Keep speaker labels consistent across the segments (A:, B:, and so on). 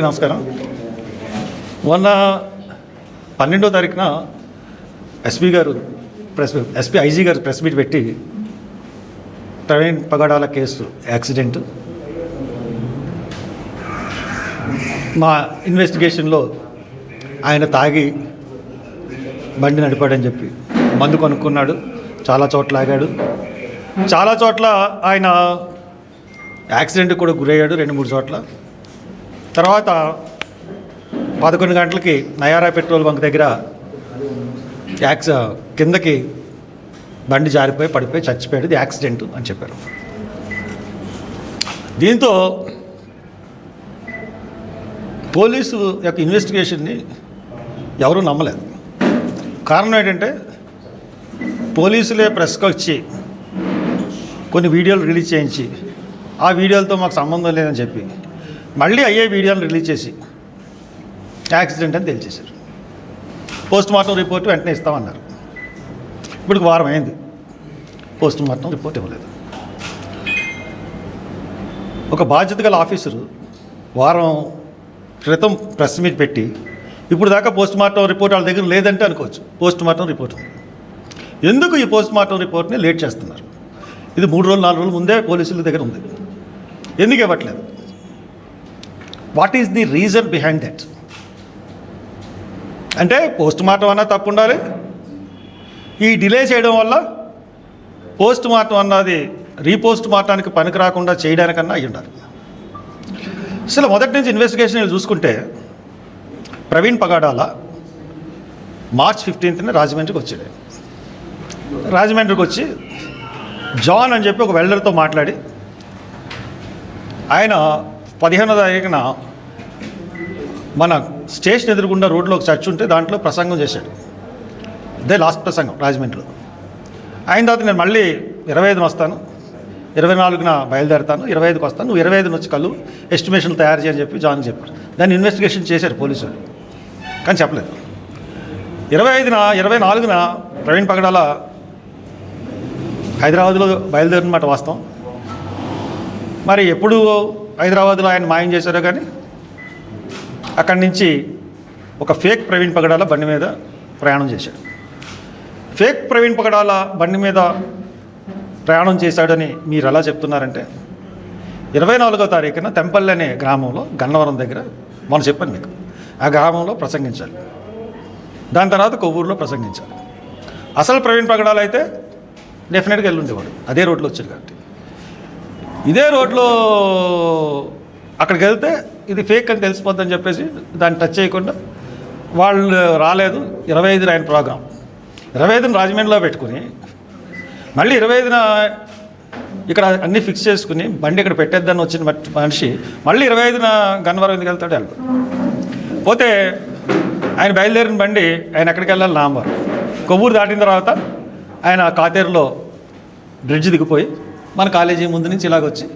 A: నమస్కారం. మొన్న పన్నెండో తారీఖున ఎస్పీ గారు ప్రెస్ ఎస్పీ ఐజీ గారు ప్రెస్ మీట్ పెట్టి ప్రవీణ్ పగడాల కేసు యాక్సిడెంట్. మా ఇన్వెస్టిగేషన్లో ఆయన తాగి బండి నడిపాడని చెప్పి మందు కొనుక్కున్నాడు చాలా చోట్ల ఆగాడు. చాలా చోట్ల ఆయన యాక్సిడెంట్ కూడా గురయ్యాడు రెండు మూడు చోట్ల. తర్వాత పదకొండు గంటలకి నయారా పెట్రోల్ బంక్ దగ్గర యాక్స్ కిందకి బండి జారిపోయి పడిపోయి చచ్చిపోయాడు ఇది యాక్సిడెంట్ అని చెప్పారు. దీంతో పోలీసు యొక్క ఇన్వెస్టిగేషన్ని ఎవరూ నమ్మలేదు. కారణం ఏంటంటే పోలీసులే ప్రెస్కి వచ్చి కొన్ని వీడియోలు రిలీజ్ చేయించి ఆ వీడియోలతో మాకు సంబంధం లేదని చెప్పి మళ్ళీ అయ్యే వీడియోని రిలీజ్ చేసి యాక్సిడెంట్ అని తెలిచేశారు. పోస్ట్ మార్టం రిపోర్ట్ వెంటనే ఇస్తామన్నారు. ఇప్పుడు వారం అయింది. పోస్ట్ మార్టం రిపోర్ట్ ఇవ్వలేదు. ఒక బాధ్యత గల ఆఫీసరు వారం క్రితం ప్రెస్ మీట్ పెట్టి ఇప్పుడు దాకా పోస్ట్ మార్టం రిపోర్ట్ వాళ్ళ దగ్గర లేదంటే అనుకోవచ్చు. పోస్ట్ మార్టం రిపోర్ట్ ఉంది. ఎందుకు ఈ పోస్ట్ మార్టం రిపోర్ట్ని లేట్ చేస్తున్నారు? ఇది మూడు రోజులు నాలుగు రోజుల ముందే పోలీసుల దగ్గర ఉంది. ఎందుకు ఇవ్వట్లేదు? What is the reason behind that? అంటే పోస్ట్ మార్టం అన్నా తప్పు ఉండాలి. ఈ డిలే చేయడం వల్ల పోస్ట్ మార్టం అన్నది రీపోస్ట్ మార్టానికి పనికి రాకుండా చేయడానికన్నా అయ్యి ఉండాలి. అసలు మొదటి నుంచి ఇన్వెస్టిగేషన్ చూసుకుంటే ప్రవీణ్ పగాడాల మార్చ్ ఫిఫ్టీన్త్న రాజమండ్రికి వచ్చాడు. రాజమండ్రికి వచ్చి జాన్ అని చెప్పి ఒక వెల్డర్తో మాట్లాడి ఆయన పదిహేనో తారీఖున మన స్టేషన్ ఎదురుగుండా రోడ్లో ఒక చర్చ్ ఉంటే దాంట్లో ప్రసంగం చేశాడు. ఇదే లాస్ట్ ప్రసంగం రాజమండ్రిలో. అయిన తర్వాత నేను మళ్ళీ ఇరవై ఐదున వస్తాను. ఇరవై నాలుగున బయలుదేరుతాను. ఇరవై ఐదుకి వస్తాను. నువ్వు ఇరవై ఐదున వచ్చి కలు ఎస్టిమేషన్ తయారు చేయని చెప్పి జాన్ చెప్పాడు. దాన్ని ఇన్వెస్టిగేషన్ చేశారు పోలీసులు. కానీ చెప్పలేదు. ఇరవై ఐదున ఇరవై నాలుగున ప్రవీణ్ పగడాల హైదరాబాద్లో బయలుదేరినమాట వాస్తవం. మరి ఎప్పుడు హైదరాబాద్లో ఆయన మాయం చేశారో కానీ అక్కడి నుంచి ఒక ఫేక్ ప్రవీణ్ పగడాల బండి మీద ప్రయాణం చేశాడు. ఫేక్ ప్రవీణ్ పగడాల బండి మీద ప్రయాణం చేశాడని మీరు ఎలా చెప్తున్నారంటే ఇరవై నాలుగో తారీఖున తెంపల్లి అనే గ్రామంలో గన్నవరం దగ్గర మనం చెప్పాను మీకు ఆ గ్రామంలో ప్రసంగించాలి. దాని తర్వాత కొవ్వూరులో ప్రసంగించాలి. అసలు ప్రవీణ్ పగడాలు అయితే డెఫినెట్గా వెళ్ళుండేవాడు అదే రోడ్లో వచ్చాడు కాబట్టి. ఇదే రోడ్లో అక్కడికి వెళ్తే ఇది ఫేక్ అని తెలిసిపోద్దని చెప్పేసి దాన్ని టచ్ చేయకుండా వాళ్ళు రాలేదు. ఇరవై ఐదున ఆయన ప్రోగ్రాం ఇరవై ఐదున రాజమండ్రిలో పెట్టుకుని మళ్ళీ ఇరవై ఐదున ఇక్కడ అన్నీ ఫిక్స్ చేసుకుని బండి ఇక్కడ పెట్టేద్దని వచ్చిన మనిషి మళ్ళీ ఇరవై ఐదున గన్వరం ఎందుకు వెళ్తాడు వెళ్తాడు పోతే ఆయన బయలుదేరిన బండి ఆయన ఎక్కడికి వెళ్ళాలి? నాంబర్. కొవ్వూరు దాటిన తర్వాత ఆయన కాతేరులో బ్రిడ్జ్ దిగిపోయి మన కాలేజీ ముందు నుంచి ఇలాగొచ్చి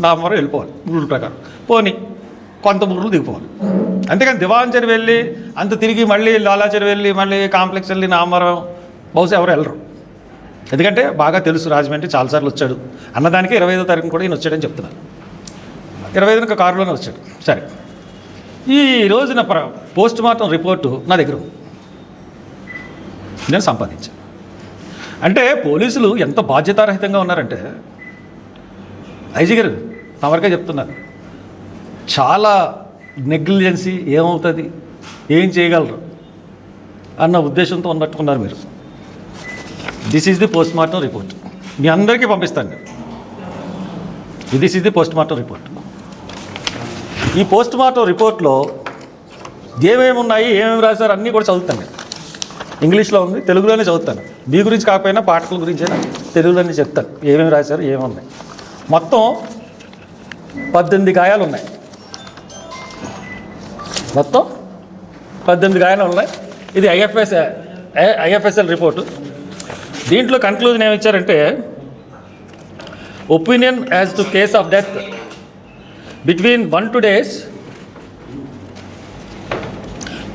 A: నాంబర్ వెళ్ళిపోవాలి రూల్ ప్రకారం. పోని కొంత ఊర్లు దిగిపోవాలి. అంతేకాని దివాంచర్ వెళ్ళి అంత తిరిగి మళ్ళీ లాలాచర్ వెళ్ళి మళ్ళీ కాంప్లెక్స్ వెళ్ళి నామరం బహుశా ఎవరు వెళ్ళరు. ఎందుకంటే బాగా తెలుసు రాజమండ్రి చాలాసార్లు వచ్చాడు. అన్నదానికి ఇరవై ఐదో తారీఖున కూడా ఈయన వచ్చాడని చెప్తున్నారు. ఇరవై ఐదున కారులోనే వచ్చాడు. సరే. ఈ రోజున ప్ర పోస్ట్ మార్టం రిపోర్టు నా దగ్గర నేను సంపాదించాను అంటే పోలీసులు ఎంత బాధ్యతారహితంగా ఉన్నారంటే ఐజీ గారు తమరికే చెప్తున్నారు చాలా నెగ్లిజెన్సీ ఏమవుతుంది? ఏం చేయగలరు? అన్న ఉద్దేశంతో ఉన్నట్టుకున్నారు మీరు. This is the post mortem report మీ అందరికీ పంపిస్తాను this is the post mortem report ఈ పోస్ట్ మార్టం రిపోర్ట్లో ఏమేమి ఉన్నాయి ఏమేమి రాశారు అన్నీ కూడా చదువుతాను ఇంగ్లీష్లో ఉంది తెలుగులోనే చదువుతాను. మీ గురించి కాకపోయినా పాఠకుల గురించి అయినా తెలుగులోనే చెప్తాను. ఏమేమి రాశారు ఏమున్నాయి మొత్తం పద్దెనిమిది గాయాలు ఉన్నాయి. మొత్తం పద్దెనిమిది గాయాలు ఉన్నాయి. ఇది ఐఎఫ్ఎస్ ఐఎఫ్ఎస్ఎల్ రిపోర్టు. దీంట్లో కన్క్లూజన్ ఏమి ఇచ్చారంటే opinion as to cause of death between one two days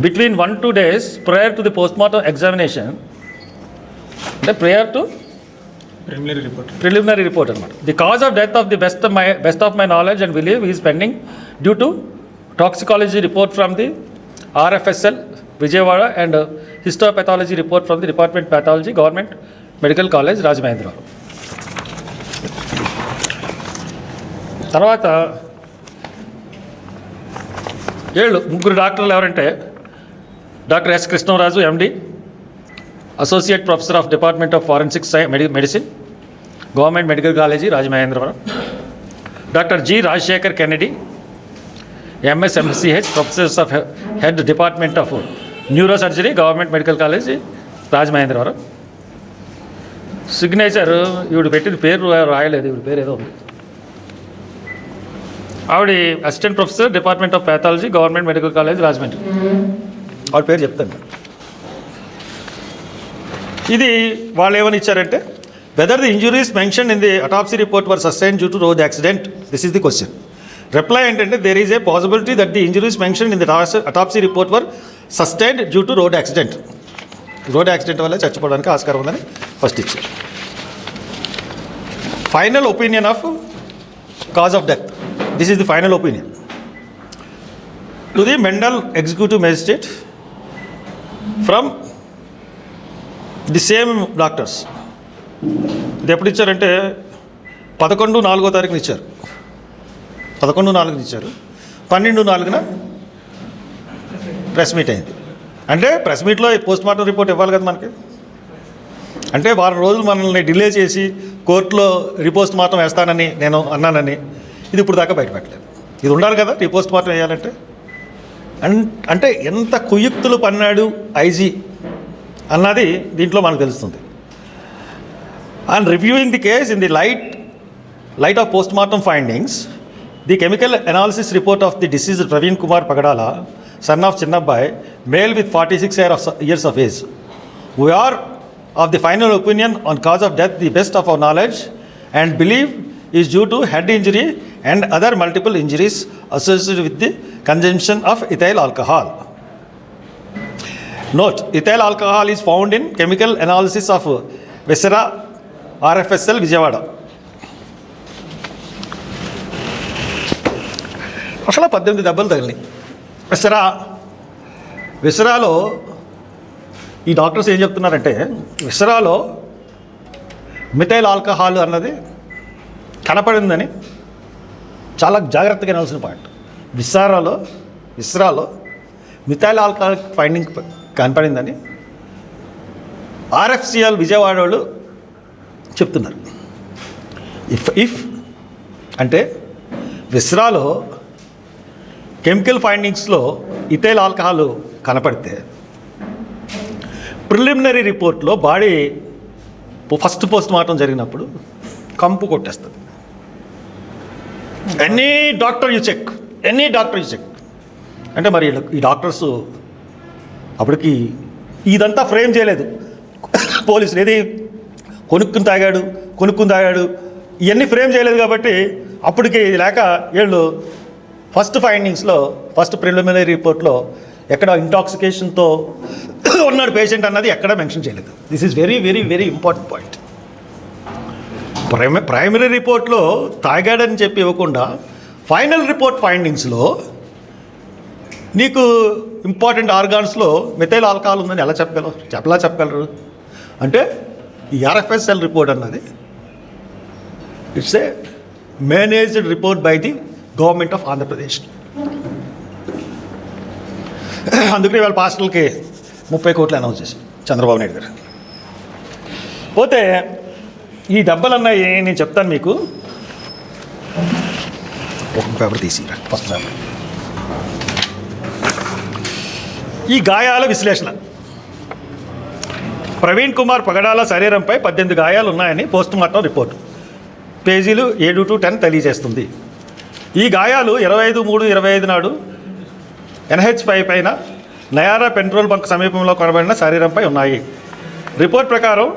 A: between one two days prior to the post mortem examination అంటే ప్రేయర్ టు
B: ప్రిలిమినరీ రిపోర్ట్
A: అనమాట the cause of death of the best my best of my knowledge and belief is pending due to toxicology report from the RFSL Vijayawada and histopathology report from the department pathology government medical college Rajamahendra తర్వాత ఏళ్ళు ముగ్గురు డాక్టర్లు ఎవరంటే doctor S Krishnaraju MD associate professor of department of forensic sci medicine government medical college Rajamahendravaram. Doctor G Rajasekhar Kennedy MSMCH professors of head department of neuro surgery government medical college Rajamahendravaram. Signature ఈవిడ పెట్టిన పేరు రాయలేదు ఈవిడ పేరు ఏదో ఉంది. ఆవిడ assistant professor department of pathology government medical college Rajahmundry. ఆవిడ పేరు చెప్తాను. ఇది వాళ్ళు ఏమని ఇచ్చారంటే whether the injuries mention in the autopsy report were sustain due to road accident this is the question reply ఏంటంటే there is a possibility that the injuries mention in the autopsy report were sustained due to road accident road accident వల్ల చచ్చిపోవడానికి ఆస్కారం ఉందని first ఇచ్చారు. Final opinion of cause of death this is the final opinion to the mandal executive magistrate from the same doctors ఇది ఎప్పుడు ఇచ్చారంటే పదకొండు నాలుగో తారీఖున ఇచ్చారు. పదకొండు నాలుగున ఇచ్చారు. పన్నెండు నాలుగున ప్రెస్ మీట్ అయింది. అంటే ప్రెస్ మీట్లో పోస్ట్ మార్టం రిపోర్ట్ ఇవ్వాలి కదా మనకి. అంటే వారం రోజులు మనల్ని డిలే చేసి కోర్టులో రిపోస్ట్ మార్టం వేస్తానని నేను అన్నానని ఇది ఇప్పుడు దాకా బయటపెట్టలేదు. ఇది ఉండాలి కదా రిపోస్ట్ మార్టం వేయాలంటే. అన్- అంటే ఎంత కుయుక్తులు పన్నాడు ఐజీ అన్నది దీంట్లో మనకు తెలుస్తుంది. And reviewing the case in the light, light of postmortem findings, the chemical analysis report of the deceased Praveen Kumar Pagadala, son of Chinnabai, male with 46 years of age. We are of the final opinion on cause of death the best of our knowledge and believe is due to head injury and other multiple injuries associated with the consumption of ethyl alcohol. Note, ethyl alcohol is found in chemical analysis of viscera rfsl vijayawada అసలు పద్దెనిమిది దెబ్బలు తగిలినాయి. విసరా విసరాలో ఈ doctors ఏం చెప్తున్నారంటే విసరాలో methyl alcohol అన్నది కనపడిందని చాలా జాగ్రత్తగా వినాల్సిన పాయింట్. విసారాలో విసరాలో మిథైల్ ఆల్కహాల్ ఫైండింగ్ కనపడిందని ఆర్ఎఫ్సిఎల్ విజయవాడ వాళ్ళు చెప్తున్నారు. ఇఫ్ ఇఫ్ అంటే విస్రాలో కెమికల్ ఫైండింగ్స్లో ఇథైల్ ఆల్కహాల్ కనపడితే ప్రిలిమినరీ రిపోర్ట్లో బాడీ ఫస్ట్ పోస్ట్ మార్టం జరిగినప్పుడు కంపు కొట్టేస్తుంది. Any doctor you check any doctor you check అంటే మరి ఈ డాక్టర్స్ అప్పటికి ఇదంతా ఫ్రేమ్ చేయలేదు. పోలీసులు ఏది కొనుక్కుని తాగాడు కొనుక్కుని తాగాడు. ఇవన్నీ ఫ్రేమ్ చేయలేదు కాబట్టి అప్పటికి ఇది లేక వీళ్ళు ఫస్ట్ ఫైండింగ్స్లో ఫస్ట్ ప్రిలిమినరీ రిపోర్ట్లో ఎక్కడ ఇంటాక్సికేషన్తో ఉన్నాడు పేషెంట్ అన్నది ఎక్కడ మెన్షన్ చేయలేదు. This is very very very important point prima primary రిపోర్ట్లో తాగాడని చెప్పి ఇవ్వకుండా ఫైనల్ రిపోర్ట్ ఫైండింగ్స్లో నీకు ఇంపార్టెంట్ ఆర్గాన్స్లో మిథైల్ ఆల్కహాల్ ఉందని ఎలా చెప్పగలరు చెప్పలా చెప్పగలరు? అంటే ఈ ఆర్ఎఫ్ఎస్ఎల్ రిపోర్ట్ అన్నది. It's a managed report by the government of Andhra Pradesh అందుకనే వాళ్ళ పాస్టల్కి ముప్పై కోట్లు అనౌన్స్ చేశారు చంద్రబాబు నాయుడు గారు. పోతే ఈ డబ్బలు అన్నాయి నేను చెప్తాను మీకు. ఒక పేపర్ తీసిరా. ఫస్ట్ పేపర్ ఈ గాయాల విశ్లేషణ. ప్రవీణ్ కుమార్ పగడాల శరీరంపై పద్దెనిమిది గాయాలు ఉన్నాయని పోస్ట్ రిపోర్టు. పేజీలు ఏడు టు టెన్ తెలియజేస్తుంది. ఈ గాయాలు ఇరవై ఐదు మూడు ఇరవై ఐదు నాడు ఎన్హెచ్ పై పైన నయారా పెట్రోల్ బంక్ సమీపంలో కనబడిన శరీరంపై ఉన్నాయి. రిపోర్ట్ ప్రకారం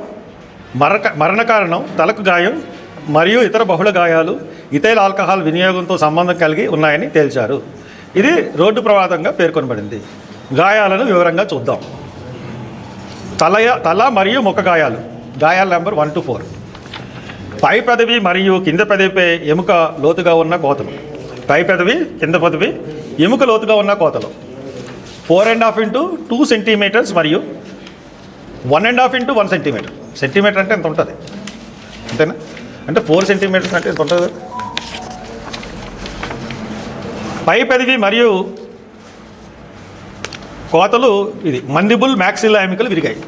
A: మరక మరణ కారణం తలకు గాయం మరియు ఇతర బహుళ గాయాలు ఇతైల్ ఆల్కహాల్ వినియోగంతో సంబంధం కలిగి ఉన్నాయని తేల్చారు. ఇది రోడ్డు ప్రమాదంగా పేర్కొనబడింది. గాయాలను వివరంగా చూద్దాం. తలయ తల మరియు ముఖ గాయాలు. గాయాల నెంబర్ వన్ టు ఫోర్. పై పెదవి మరియు కింద పెదవిపై ఎముక లోతుగా ఉన్న కోతలు. పై పెదవి కింద పెదవి ఎముక లోతుగా ఉన్న కోతలు. Four and half into two centimetres మరియు one and half into one centimetre. Centimetre అంటే ఎంత ఉంటుంది? అంతేనా? అంటే ఫోర్ సెంటీమీటర్స్ అంటే ఎంత ఉంటుంది? పై పదవి మరియు కోతలు ఇది మండిబుల్ మ్యాక్సిల్లా ఎముకలు విరిగాయి.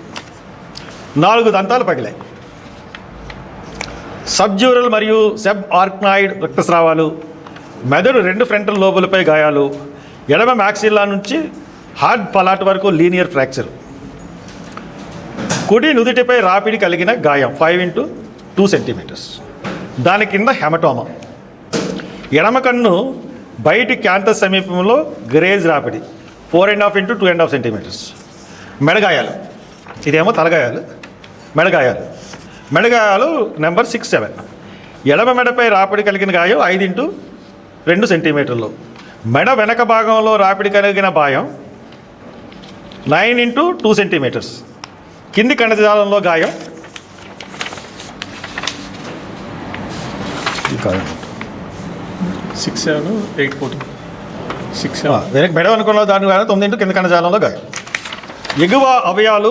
A: నాలుగు దంతాలు పగిలాయి. సబ్జ్యూరల్ మరియు సెబ్ ఆర్క్నాయిడ్ రక్తస్రావాలు మెదడు రెండు ఫ్రంటల్ లోబులపై గాయాలు ఎడమ మ్యాక్సిల్లా నుంచి హార్డ్ పలాట్ వరకు లీనియర్ ఫ్రాక్చర్. కుడి నుదుటిపై రాపిడి కలిగిన గాయం ఫైవ్ ఇంటూ టూ సెంటీమీటర్స్. దాని కింద హెమటోమా. ఎడమ కన్ను బయటి క్యాంటస్ సమీపంలో graze రాపిడి. Four and half into two and half centimetres. మెడగాయాలు. ఇదేమో తలగాయాలు. మెడగాయాలు. మెడగాయాలు నెంబర్ సిక్స్ సెవెన్. ఎడమ మెడపై రాపిడి కలిగిన గాయం ఐదు ఇంటూ రెండు సెంటీమీటర్లు. మెడ వెనక భాగంలో రాపిడి కలిగిన గాయం నైన్ ఇంటూ టూ సెంటీమీటర్స్. కింది కణజాలంలో గాయం
B: six seven eight fourteen. Seven
A: వెనక మెడ అనుకున్న దాని గాయం తొమ్మిది ఇంటూ కింద కణజాలంలో గాయం. ఎగువ అవయాలు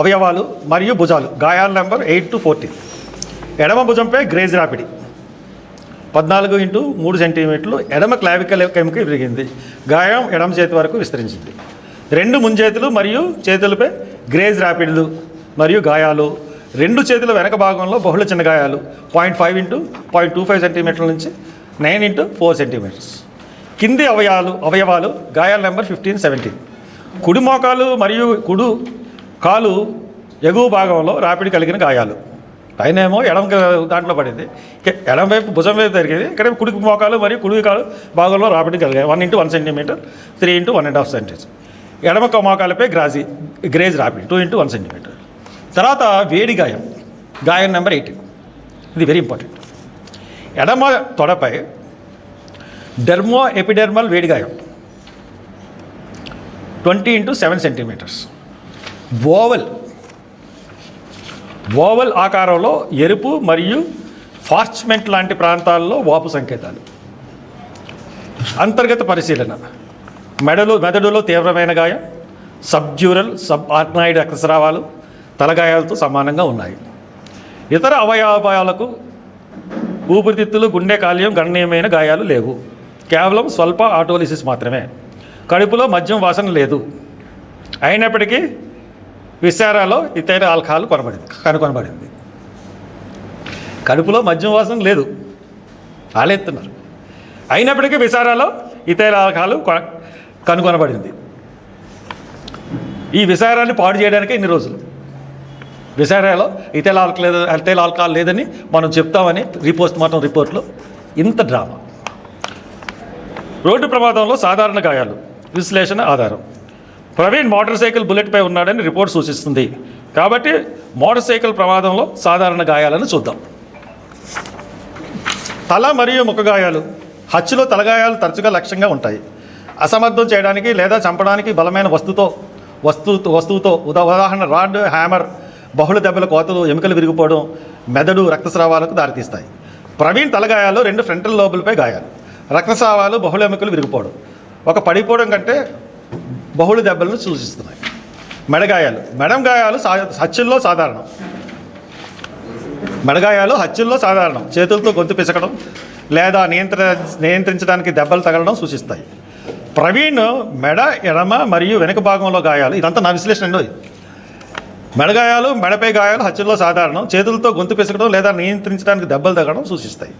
A: అవయవాలు మరియు భుజాలు. గాయాల నెంబర్ ఎయిట్ టు ఫోర్టీన్ ఎడమ భుజంపై గ్రేజ్ రాపిడి. పద్నాలుగు ఇంటూ మూడు సెంటీమీటర్లు ఎడమ క్లావికల్ ఎముక విరిగింది. గాయం ఎడమ చేతి వరకు విస్తరించింది. రెండు ముంజేతులు మరియు చేతులపై గ్రేజ్ రాపిడ్లు మరియు గాయాలు. రెండు చేతుల వెనక భాగంలో బహుళ చిన్న గాయాలు. Point five into point two five సెంటీమీటర్ల నుంచి నైన్ ఇంటూ ఫోర్ సెంటీమీటర్స్. కింది అవయాలు అవయవాలు గాయాల నెంబర్ ఫిఫ్టీన్ సెవెంటీన్. కుడి మోకాలు మరియు కుడు కాలు ఎగువ భాగంలో రాపిడి కలిగిన గాయాలు. పైన ఏమో ఎడమ దాంట్లో పడింది. ఇక ఎడమ వైపు భుజం వైపు జరిగేది ఇక్కడ కుడి మోకాలు మరియు కుడి కాలు భాగంలో రాపిడి కలిగాయి. One into one centimetre three into one and half centimetre ఎడమ మోకాలపై గ్రాజీ గ్రేజ్ రాపిడి టూ ఇంటూ వన్ సెంటీమీటర్. తర్వాత వేడి గాయం గాయం నెంబర్ ఎయిటీన్. ఇది వెరీ ఇంపార్టెంట్. ఎడమ తొడపై డెర్మో ఎపిడెర్మల్ వేడి గాయం twenty into seven centimetres. Oval. Oval ఆకారంలో ఎరుపు మరియు ఫార్చ్మెంట్ లాంటి ప్రాంతాల్లో వాపు సంకేతాలు. అంతర్గత పరిశీలన. మెడలు మెదడులో తీవ్రమైన గాయం సబ్జ్యూరల్ సబ్ ఆర్నాయిడ్ రక్తస్రావాలు తలగాయాలతో సమానంగా ఉన్నాయి. ఇతర అవయవాలకు ఊపిరితిత్తులు గుండె కాల్యం గణనీయమైన గాయాలు లేవు. కేవలం స్వల్ప ఆటోలిసిస్ మాత్రమే. కడుపులో మద్యం వాసన లేదు. అయినప్పటికీ విశారాలో ఇతర ఆల్కహాల్ కొనబడింది కనుగొనబడింది కడుపులో మద్యం వాసన లేదు. ఆలెత్తున్నారు. అయినప్పటికీ విశారాలో ఇతర ఆల్కహాల్ కనుగొనబడింది ఈ విశారాన్ని పాడు చేయడానికి ఇన్ని రోజులు. విశారాలో ఇతర ఆల్కహాల్ లేదు ఇతర ఆల్కహాల్ లేదని మనం చెప్తామని రిపోస్ట్ మార్టం రిపోర్ట్లో ఇంత డ్రామా. రోడ్డు ప్రమాదంలో సాధారణ గాయాలు. విశ్లేషణ ఆధారం. ప్రవీణ్ మోటార్ సైకిల్ బుల్లెట్పై ఉన్నాడని రిపోర్ట్ సూచిస్తుంది. కాబట్టి మోటార్ సైకిల్ ప్రమాదంలో సాధారణ గాయాలను చూద్దాం. తల మరియు ముఖ గాయాలు. హత్యలో తలగాయాలు తరచుగా లక్ష్యంగా ఉంటాయి. అసమర్థం చేయడానికి లేదా చంపడానికి బలమైన వస్తుతో వస్తు వస్తువుతో ఉదాహరణ రాడ్ హ్యామర్ బహుళ దెబ్బల కోతలు ఎముకలు విరిగిపోవడం మెదడు రక్తస్రావాలకు దారితీస్తాయి. ప్రవీణ్ తలగాయాలు రెండు ఫ్రంటల్ లోబులపై గాయాలు. రక్తస్రావాలు బహుళ ఎముకలు విరిగిపోవడం. ఒక పడిపోవడం కంటే బహుళ దెబ్బలను సూచిస్తున్నాయి. మెడగాయాలు. మెడం గాయాలు సా హత్యల్లో సాధారణం. మెడగాయాలు హత్యల్లో సాధారణం. చేతులతో గొంతు పిసకడం లేదా నియంత్ర నియంత్రించడానికి దెబ్బలు తగలడం సూచిస్తాయి. ప్రవీణ్ మెడ ఎడమ మరియు వెనుక భాగంలో గాయాలు. ఇదంతా నా విశ్లేషణ మెడగాయాలు మెడపై గాయాలు హత్యల్లో సాధారణం. చేతులతో గొంతు పిసకడం లేదా నియంత్రించడానికి దెబ్బలు తగలడం సూచిస్తాయి.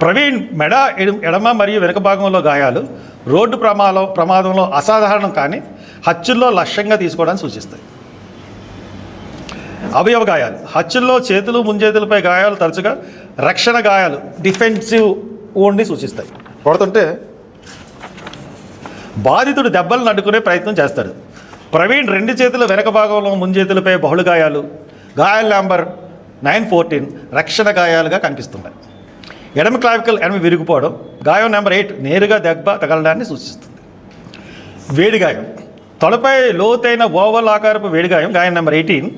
A: ప్రవీణ్ మెడ ఎడు- ఎడమ మరియు వెనుక భాగంలో గాయాలు రోడ్డు ప్రమాదం ప్రమాదంలో అసాధారణం కానీ హత్యల్లో లక్ష్యంగా తీసుకోవడానికి సూచిస్తాయి. అవయవ గాయాలు. హత్యల్లో చేతులు ముంజేతులపై గాయాలు తరచుగా రక్షణ గాయాలు డిఫెన్సివ్ ఓన్ని సూచిస్తాయి. కొడుతుంటే బాధితుడు దెబ్బలను అడ్డుకునే ప్రయత్నం చేస్తాడు. ప్రవీణ్ రెండు చేతుల వెనక భాగంలో ముంజేతులపై బహుళ గాయాలు గాయాల నెంబర్ నైన్ ఫోర్టీన్ రక్షణ గాయాలుగా కనిపిస్తున్నాయి. ఎడమ క్లావికల్ ఎడమ విరిగిపోవడం గాయం నెంబర్ ఎయిట్ నేరుగా దెబ్బ తగలడాన్ని సూచిస్తుంది. వేడిగాయం తొడపై లోతైన ఓవల్ ఆకారపు వేడిగాయం గాయం నెంబర్ ఎయిటీన్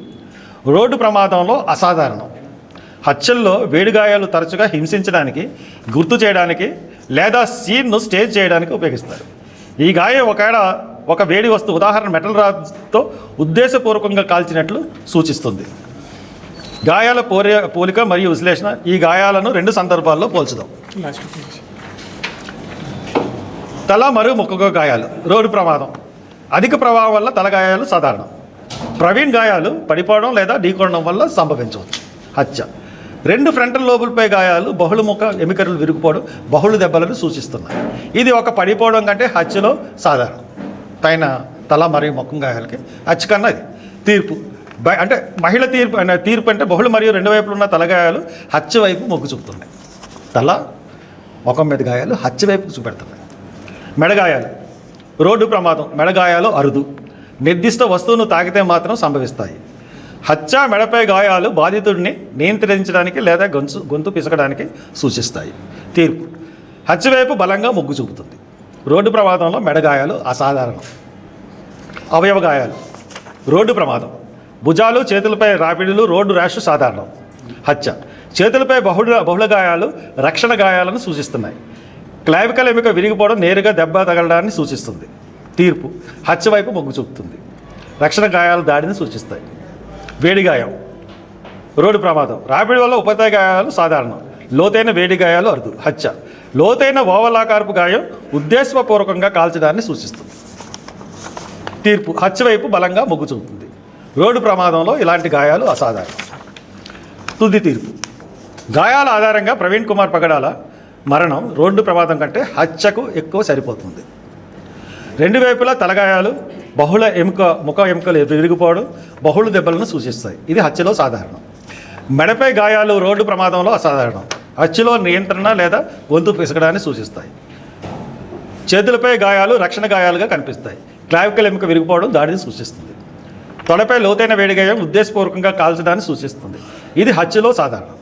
A: రోడ్డు ప్రమాదంలో అసాధారణం. హత్యల్లో వేడిగాయాలు తరచుగా హింసించడానికి గుర్తు చేయడానికి లేదా సీన్ను స్టేజ్ చేయడానికి ఉపయోగిస్తారు. ఈ గాయం ఒకవేళ ఒక వేడి వస్తువు ఉదాహరణ మెటల్ రాడ్తో ఉద్దేశపూర్వకంగా కాల్చినట్లు సూచిస్తుంది. గాయాల పోలి పోలిక మరియు విశ్లేషణ ఈ గాయాలను రెండు సందర్భాల్లో పోల్చుదాం. తల మరియు ముక్కకు గాయాలు. రోడ్డు ప్రమాదం. అధిక ప్రభావం వల్ల తల గాయాలు సాధారణం. ప్రవీణ్ గాయాలు పడిపోవడం లేదా ఢీకొనడం వల్ల సంభవించవచ్చు. హత్య. రెండు ఫ్రంటల్ లోబులపై గాయాలు బహుళముఖ ఎమికలు విరిగిపోవడం బహుళ దెబ్బలను సూచిస్తున్నాయి. ఇది ఒక పడిపోవడం కంటే హత్యలో సాధారణం. పైన తల మరియు ముఖం గాయాలకి హత్య కన్నా ఇది. తీర్పు. అంటే మహిళ తీర్పు తీర్పు అంటే బహుళ మరియు రెండు వైపులు ఉన్న తలగాయాలు హత్య వైపు మొగ్గు చూపుతున్నాయి. తల ముఖం మీద గాయాలు హత్య వైపు చూపెడుతున్నాయి. మెడగాయాలు రోడ్డు ప్రమాదం మెడగాయాలు అరుదు. నిర్దిష్ట వస్తువును తాకితే మాత్రం సంభవిస్తాయి. హత్య మెడపై గాయాలు బాధితుడిని నియంత్రించడానికి లేదా గొంతు గొంతు పిసకడానికి సూచిస్తాయి. తీర్పు హత్య వైపు బలంగా మొగ్గు చూపుతుంది. రోడ్డు ప్రమాదంలో మెడగాయాలు అసాధారణం. అవయవ గాయాలు రోడ్డు ప్రమాదం. భుజాలు చేతులపై రాపిడులు రోడ్డు ర్యాష్ సాధారణం. హత్య. చేతులపై బహుళ బహుళ గాయాలు రక్షణ గాయాలను సూచిస్తున్నాయి. క్లావికల్ ఎముక విరిగిపోవడం నేరుగా దెబ్బ తగలడాన్ని సూచిస్తుంది. తీర్పు. హత్య వైపు మొగ్గు చూపుతుంది. రక్షణ గాయాల దాడిని సూచిస్తాయి. వేడి గాయం. రోడ్డు ప్రమాదం. రాపిడి వల్ల ఉపతయ గాయాలు సాధారణం. లోతైన వేడి గాయాలు అరుదు. హత్య. లోతైన ఓవలాకారపు గాయం ఉద్దేశపూర్వకంగా కాల్చడాన్ని సూచిస్తుంది. తీర్పు. హత్య వైపు బలంగా మొగ్గు చూపుతుంది. రోడ్డు ప్రమాదంలో ఇలాంటి గాయాలు అసాధారణం. తుది తీర్పు. గాయాల ఆధారంగా ప్రవీణ్ కుమార్ పగడాల మరణం రోడ్డు ప్రమాదం కంటే హత్యకు ఎక్కువ సరిపోతుంది. రెండు వైపులా తలగాయాలు బహుళ ఎముక ముఖ ఎముకలు విరిగిపోవడం బహుళ దెబ్బలను సూచిస్తాయి. ఇది హత్యలో సాధారణం. మెడపై గాయాలు రోడ్డు ప్రమాదంలో అసాధారణం. హత్యలో నియంత్రణ లేదా గొంతు పిసకడాన్ని సూచిస్తాయి. చేతులపై గాయాలు రక్షణ గాయాలుగా కనిపిస్తాయి. క్లావికల్ ఎముక విరిగిపోవడం దాడిని సూచిస్తుంది. తొడపై లోతైన వేడి గాయం ఉద్దేశపూర్వకంగా కాల్చడాన్ని సూచిస్తుంది. ఇది హత్యలో సాధారణం.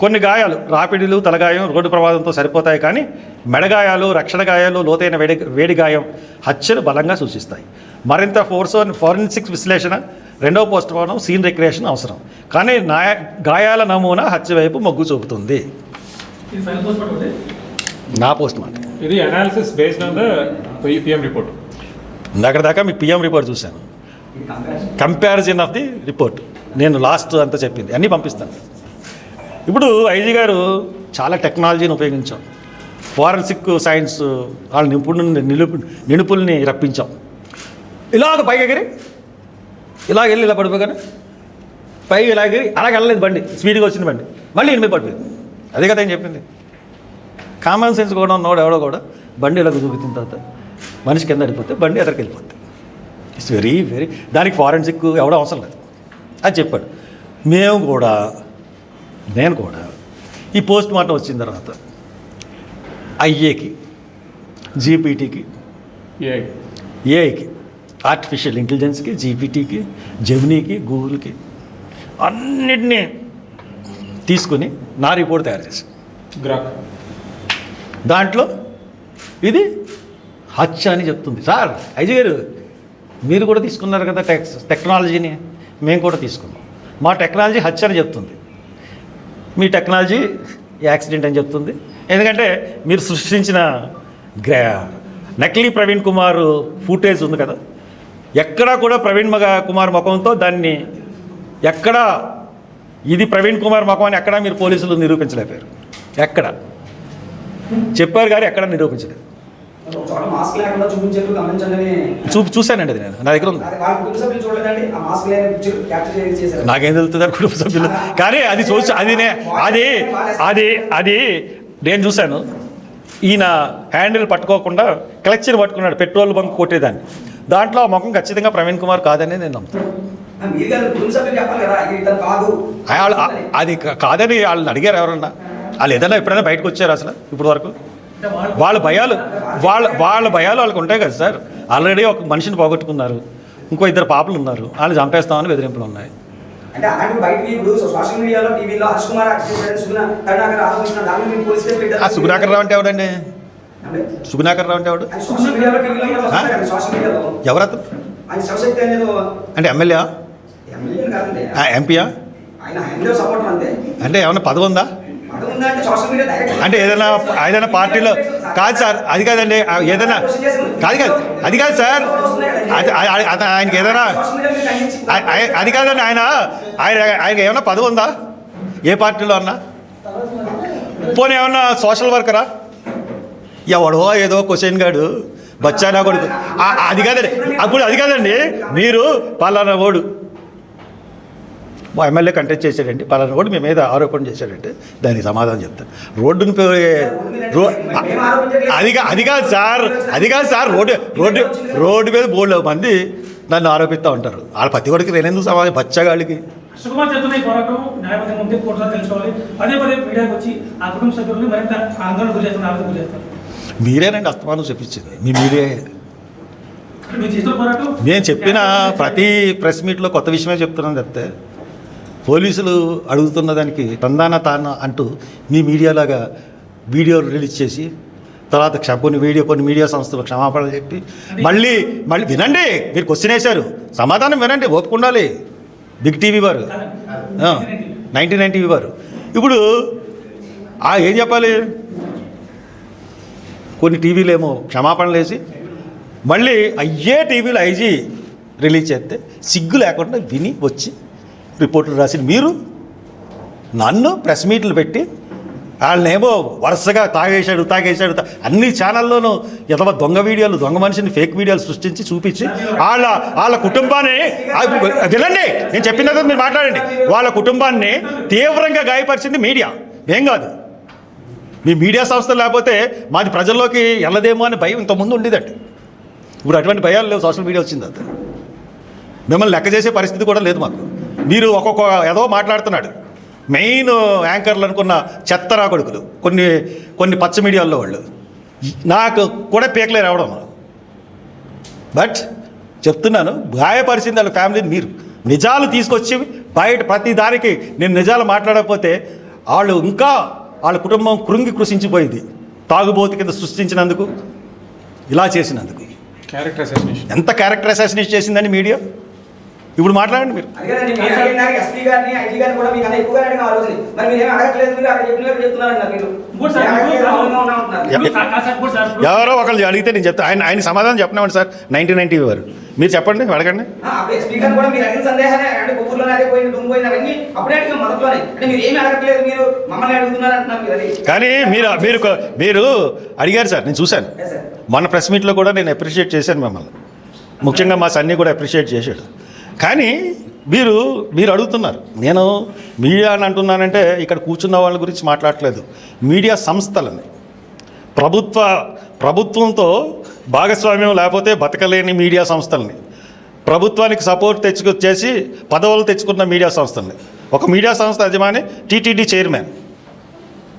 A: కొన్ని గాయాలు రాపిడిలు తలగాయం రోడ్డు ప్రమాదంతో సరిపోతాయి కానీ మెడగాయాలు రక్షణ గాయాలు లోతైన వేడి వేడి గాయం హత్యను బలంగా సూచిస్తాయి. మరింత ఫోర్స్ ఫోరెన్సిక్ విశ్లేషణ రెండవ పోస్ట్ మార్టం సీన్ రిక్రియేషన్ అవసరం. కానీ నాయ గాయాల నమూనా హత్య వైపు మొగ్గు చూపుతుంది. నా పోస్ట్ మార్టం
B: ఇది analysis based on the PM report
A: ఇందాక దాకా మీ పిఎం రిపోర్ట్ చూశాను. కంపారిజన్ ఆఫ్ ది రిపోర్ట్ నేను లాస్ట్ అంతా చెప్పింది. అన్నీ పంపిస్తాను. ఇప్పుడు ఐజీ గారు చాలా టెక్నాలజీని ఉపయోగించాం. ఫారెన్సిక్ సైన్స్ వాళ్ళ నిపుణుల్ని నిలుపు నిపుణుల్ని రప్పించాం. ఇలాగ పైకి ఎగిరి ఇలాగ వెళ్ళి ఇలా పడిపోగానే పైకి ఇలా ఎగిరి అలాగ వెళ్ళలేదు బండి. స్పీడ్గా వచ్చింది బండి. మళ్ళీ ఎనిమిది పడిపోయింది. అదే కదా ఏం చెప్పింది. కామన్ సెన్స్ కూడా ఉన్నవాడు ఎవడో కూడా బండి ఇలా చూపించిన తర్వాత మనిషి కింద పడిపోతే బండి ఎదరికి వెళ్ళిపోతుంది ఇట్స్ వెరీ వెరీ దానికి ఫారెన్సిక్ ఎవడో అవసరం లేదు. అని చెప్పాడు. మేము కూడా నేను కూడా ఈ పోస్ట్ మార్టం వచ్చిన తర్వాత ఐఏకి జీపీటీకి ఏఐకి ఆర్టిఫిషియల్ ఇంటెలిజెన్స్కి జీపీటీకి జెమినీకి గూగుల్కి అన్నిటినీ తీసుకుని నా రిపోర్ట్ తయారు చేశాను
B: గ్రాక్.
A: దాంట్లో ఇది హత్య అని చెప్తుంది. సార్ ఐజీ గారు మీరు కూడా తీసుకున్నారు కదా టెక్స్ టెక్నాలజీని మేము కూడా తీసుకున్నాం. మా టెక్నాలజీ హత్య అని చెప్తుంది. మీ టెక్నాలజీ యాక్సిడెంట్ అని చెప్తుంది. ఎందుకంటే మీరు సృష్టించిన గ్రా నకిలీ ప్రవీణ్ కుమార్ ఫుటేజ్ ఉంది కదా. ఎక్కడా కూడా ప్రవీణ్ మగ కుమార్ ముఖంతో దాన్ని ఎక్కడా ఇది ప్రవీణ్ కుమార్ ముఖం అని ఎక్కడా మీరు పోలీసులు నిరూపించలేపారు ఎక్కడ. చెప్పారు కానీ ఎక్కడ నిరూపించలేదు.
C: మాస్క్ లేకుండా చూపించారు గమనించండి
A: చూ చూశానండి అది నేను. నా దగ్గర ఉంది.
C: అది వాళ్ళ కుటుంబ సభ్యులు చూడలేదండి. ఆ మాస్క్ లేని పిక్చర్ క్యాప్చర్ చేసి చేశారు.
A: నాకేం తెలుస్తుంది కుటుంబ సభ్యులు. కానీ అది చూసి అది అది అది అది నేను చూశాను. ఈయన హ్యాండిల్ పట్టుకోకుండా క్లచ్ని పట్టుకున్నాడు పెట్రోల్ బంక్ కొట్టేదాన్ని. దాంట్లో ఆ ముఖం ఖచ్చితంగా ప్రవీణ్ కుమార్ కాదని నేను నమ్ముతాను. అది కాదని వాళ్ళని అడిగారు ఎవరన్నా? వాళ్ళు ఏదైనా ఎప్పుడైనా బయటకు వచ్చారు అసలు ఇప్పుడు వరకు?
D: వాళ్ళు
A: భయాలు వాళ్ళ వాళ్ళ భయాలు వాళ్ళకి ఉంటాయి కదా సార్. ఆల్రెడీ ఒక మనిషిని పోగొట్టుకున్నారు. ఇంకో ఇద్దరు పాపలు ఉన్నారు. వాళ్ళు చంపేస్తామని బెదిరింపులు ఉన్నాయి.
C: అంటే అలాంటి బయటికి ఇప్పుడు సోషల్ మీడియాలో టీవీలో హర్ష్ కుమార్ యాక్సిడెంట్ సుగుణ కరుణాకర్ ఆరోపిస్తున్న దాని మీద పోలీస్ కేసు పెట్టారు.
A: ఆ సుగుణాకర్ రావు అంటే ఎవడండి?
C: అంటే?
A: సుగుణాకర్ రావు అంటే ఎవడు? ఎవరతను? అంటే ఎమ్మెల్యే? ఎంపీయా? అంటే ఏమన్నా పదవి ఉందా? అంటే ఏదైనా ఏదైనా పార్టీలో కాదు సార్ అది కాదండి ఏదైనా కాదు కాదు అది కాదు సార్. ఆయనకి ఏదైనా అది కాదండి ఆయన ఆయన ఆయనకి ఏమైనా పదవి ఉందా? ఏ పార్టీలో అన్నా? పోనీ ఏమన్నా సోషల్ వర్కరా ఎవడో ఏదో క్వశ్చన్ గాడు బచ్చానా కొడుకు. అది కాదండి అప్పుడు అది కాదండి మీరు పలానా ఓడు మా ఎమ్మెల్యే కంటెస్ట్ చేశాడండి. పలానా ఓడు మీ మీద ఆరోపణ చేశాడంటే దానికి సమాధానం చెప్తాను. రోడ్డుని అది అది కాదు సార్. అది కాదు సార్. రోడ్డు రోడ్డు రోడ్డు మీద బోర్డు మంది నన్ను ఆరోపిస్తూ ఉంటారు. వాళ్ళ పత్తి కొడుకు నేనెందుకు సమాధానం బచ్చగాళ్ళకి?
D: సుకుమార్ చేస్తున్న ఈ పోరాటం న్యాయబద్ధంగా ఉంటే కోర్టులో తెలుసుకోవాలి. పదే పదే మీడియాకి వచ్చి ఆ కుటుంబ సభ్యులను మరింత ఆందోళన గురి చేస్తున్నారు ఆవేదన గురి చేస్తారు
A: మీరేనండి అస్తమానం చెప్పించింది మీ మీరే నేను చెప్పిన ప్రతి ప్రెస్ మీట్లో కొత్త విషయమే చెప్తున్నాను చెప్తే. పోలీసులు అడుగుతున్న దానికి తందాన తాన అంటూ మీ మీడియాలాగా వీడియో రిలీజ్ చేసి తర్వాత క్ష- కొన్ని వీడియో కొన్ని మీడియా సంస్థలు క్షమాపణలు చెప్పి మళ్ళీ మళ్ళీ వినండి మీరు క్వశ్చన్ వేశారు. సమాధానం వినండి ఓపిక ఉండాలి. బిగ్ టీవీ వారు. నైన్టీ నైన్ టీవీ వారు. ఇప్పుడు ఆ ఏం చెప్పాలి? కొన్ని టీవీలు ఏమో క్షమాపణలు వేసి మళ్ళీ అయ్యే టీవీలు ఐజీ రిలీజ్ చేస్తే సిగ్గు లేకుండా విని వచ్చి రిపోర్టులు రాసిన మీరు? నన్ను ప్రెస్ మీట్లు పెట్టి వాళ్ళనేమో వరుసగా తాగేశాడు తాగేశాడు అన్ని ఛానల్లోనూ ఎదవ దొంగ వీడియోలు దొంగ మనిషిని ఫేక్ వీడియోలు సృష్టించి చూపించి వాళ్ళ వాళ్ళ కుటుంబాన్ని ఆ, వినండి నేను చెప్పిన తర్వాత మీరు మాట్లాడండి. వాళ్ళ కుటుంబాన్ని తీవ్రంగా గాయపరిచింది మీడియా. ఏం కాదు. మీ మీడియా సంస్థ లేకపోతే మాది ప్రజల్లోకి వెళ్ళదేమో అని భయం ఇంతకుముందు ఉండేదండి. ఇప్పుడు అటువంటి భయాలు లేవు. సోషల్ మీడియా వచ్చింది అది మిమ్మల్ని లెక్క చేసే పరిస్థితి కూడా లేదు మాకు. మీరు ఒక్కొక్క ఏదో మాట్లాడుతున్నాడు. మెయిన్ యాంకర్లు అనుకున్న చెత్తరా కొడుకులు కొన్ని కొన్ని పచ్చ మీడియాల్లో వాళ్ళు. నాకు కూడా పీకలే రావడం. బట్ చెప్తున్నాను గాయపరిచింది వాళ్ళ ఫ్యామిలీని మీరు. నిజాలు తీసుకొచ్చి బయట ప్రతి దానికి నేను నిజాలు మాట్లాడకపోతే వాళ్ళు ఇంకా వాళ్ళ కుటుంబం కృంగి కృషించిపోయింది. తాగుబోతు కింద సృష్టించినందుకు ఇలా చేసినందుకు.
B: క్యారెక్టర్ అసోసినేషన్
A: ఎంత క్యారెక్టర్ అసాసినేట్ చేసిందని మీడియా? ఇప్పుడు మాట్లాడండి మీరు. ఎవరో ఒకళ్ళు అడిగితే నేను చెప్తాను ఆయన ఆయన సమాధానం చెప్పనివ్వండి సార్. నైన్టీన్ నైన్టీ వారు మీరు చెప్పండి అడగండి. కానీ మీరు మీరు మీరు అడిగారు సార్ నేను చూశాను.
C: Yes, sir.
A: మొన్న ప్రెస్ మీట్లో కూడా నేను అప్రిషియేట్ చేశాను మిమ్మల్ని. ముఖ్యంగా మా సన్నీ కూడా అప్రిషియేట్ చేశాడు. కానీ మీరు మీరు అడుగుతున్నారు. నేను మీడియా అని అంటున్నానంటే ఇక్కడ కూర్చున్న వాళ్ళ గురించి మాట్లాడట్లేదు. మీడియా సంస్థలని. ప్రభుత్వ ప్రభుత్వంతో భాగస్వామ్యం లేకపోతే బతకలేని మీడియా సంస్థల్ని. ప్రభుత్వానికి సపోర్ట్ తెచ్చుకొచ్చేసి పదవులు తెచ్చుకున్న మీడియా సంస్థల్ని. ఒక మీడియా సంస్థ యజమాని టీటీడీ చైర్మన్.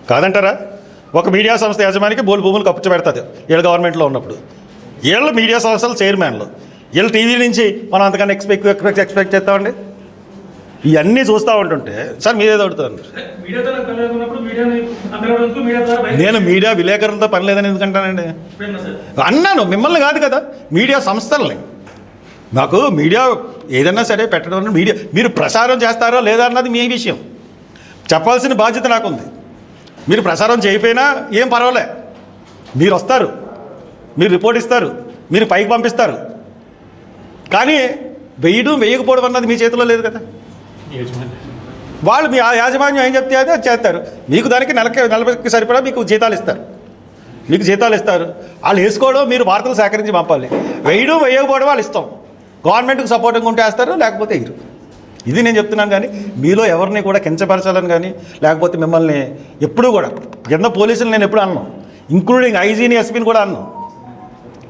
A: కాదంటారా? ఒక మీడియా సంస్థ యజమానికి బోలు భూములు కప్పుచ్చు పెడుతుంది. వీళ్ళ గవర్నమెంట్లో ఉన్నప్పుడు. వీళ్ళు మీడియా సంస్థల చైర్మన్లు. వీళ్ళు టీవీ నుంచి మనం అంతకన్నా ఎక్స్పెక్ట్ ఎక్స్పెక్ట్ ఎక్స్పెక్ట్ చేస్తామండి? ఇవన్నీ చూస్తూ ఉంటుంటే. సార్ మీరే అడుగుతారు నేను మీడియా విలేకరులతో పని లేదని ఎందుకంటానండి? అన్నాను మిమ్మల్ని కాదు కదా. మీడియా సంస్థల్ని. నాకు మీడియా ఏదన్నా సరే పెట్టడం మీడియా మీరు ప్రసారం చేస్తారో లేదా అన్నది మీ విషయం. చెప్పాల్సిన బాధ్యత నాకుంది. మీరు ప్రసారం చేయకపోయినా ఏం పర్వాలే. మీరు వస్తారు. మీరు రిపోర్ట్ ఇస్తారు. మీరు పైకి పంపిస్తారు. కానీ వేయడం వేయకపోవడం అన్నది మీ చేతిలో లేదు కదా. వాళ్ళు మీ ఆ యాజమాన్యం ఏం చెప్తే అదే చేస్తారు. మీకు దానికి నెలకి నెలకి సరిపడా మీకు జీతాలు ఇస్తారు. మీకు జీతాలు ఇస్తారు. వాళ్ళు వేసుకోవడం మీరు వార్తలు సేకరించి పంపాలి. వేయడం వేయకపోవడం వాళ్ళు ఇస్తాం. గవర్నమెంట్కి సపోర్టింగ్ ఉంటే వేస్తారు లేకపోతే ఇరు ఇది నేను చెప్తున్నాను కానీ మీలో ఎవరిని కూడా కించపరచాలని కానీ లేకపోతే మిమ్మల్ని ఎప్పుడూ కూడా కింద పోలీసులు నేను ఎప్పుడు అన్నాను ఇంక్లూడింగ్ ఐజీని ఎస్పీని కూడా అన్నాను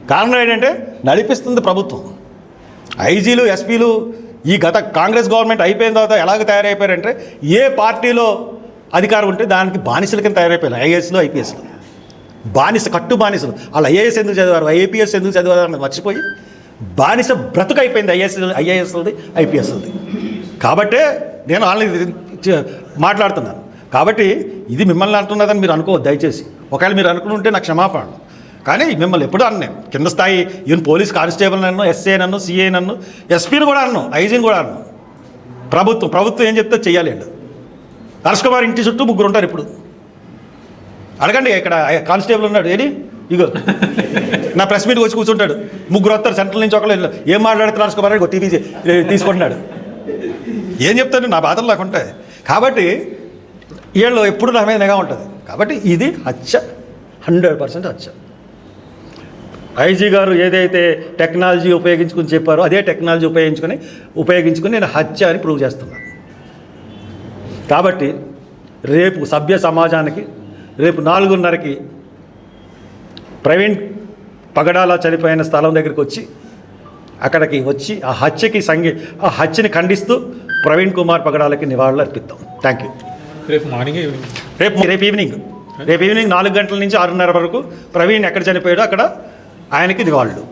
A: కారణం ఏంటంటే నడిపిస్తుంది ప్రభుత్వం. ఐజీలు ఎస్పీలు ఈ గత కాంగ్రెస్ గవర్నమెంట్ అయిపోయిన తర్వాత ఎలాగ తయారైపోయారంటే ఏ పార్టీలో అధికారం ఉంటే దానికి బానిసల కింద తయారైపోయారు ఐఏఎస్లు ఐపీఎస్లు. బానిస కట్టు బానిసలు. వాళ్ళు ఐఏఎస్ ఎందుకు చదివారు ఐఏపీఎస్ ఎందుకు చదివారు అని మర్చిపోయి బానిస బ్రతుకు అయిపోయింది ఐఏఎస్ ఐఏఎస్ది ఐపీఎస్ది కాబట్టే నేను ఆన్లైన్ మాట్లాడుతున్నాను. కాబట్టి ఇది మిమ్మల్ని అంటున్నదని మీరు అనుకోవద్దు దయచేసి. ఒకవేళ మీరు అనుకుని ఉంటే నాకు క్షమాపణ. కానీ మిమ్మల్ని ఎప్పుడు అన్నాను కింద స్థాయి ఈవెన్ పోలీస్ కానిస్టేబుల్ నన్ను ఎస్ఏ నన్ను సిఏ నన్ను ఎస్పీని కూడా అన్ను ఐజీని కూడా అన్ను. ప్రభుత్వం ప్రభుత్వం ఏం చెప్తే చేయాలండి అండి. హర్ష్ కుమార్ ఇంటి చుట్టూ ముగ్గురు ఉంటారు ఇప్పుడు. అడగండి ఇక్కడ కానిస్టేబుల్ ఉన్నాడు ఏది? ఇగో. నా ప్రెస్ మీట్కి వచ్చి కూర్చుంటాడు. ముగ్గురు వస్తారు సెంట్రల్ నుంచి ఒకళ్ళు ఏం మాట్లాడుతున్నారు రాసుకోమని టీవీ తీసుకుంటున్నాడు. ఏం చెప్తాడు? నా బాధలు నాకు ఉంటాయి. కాబట్టి వీళ్ళు ఎప్పుడు నా మీద నిఘా ఉంటుంది. కాబట్టి ఇది హత్య హండ్రెడ్ పర్సెంట్ హత్య. ఐజీ గారు ఏదైతే టెక్నాలజీ ఉపయోగించుకుని చెప్పారో అదే టెక్నాలజీ ఉపయోగించుకొని ఉపయోగించుకుని నేను హత్య అని ప్రూవ్ చేస్తున్నాను కాబట్టి రేపు సభ్య సమాజానికి రేపు నాలుగున్నరకి ప్రవీణ్ పగడాల చనిపోయిన స్థలం దగ్గరికి వచ్చి అక్కడికి వచ్చి ఆ హత్యకి సంగి ఆ హత్యని ఖండిస్తూ ప్రవీణ్ కుమార్ పగడాలకి నివాళులు అర్పిద్దాం. థ్యాంక్ యూ
B: రేపు మార్నింగ్
A: రేపు రేపు ఈవినింగ్ రేపు ఈవినింగ్ నాలుగు గంటల నుంచి ఆరున్నర వరకు ప్రవీణ్ ఎక్కడ చనిపోయాడో అక్కడ ఆయనకి నివాళులు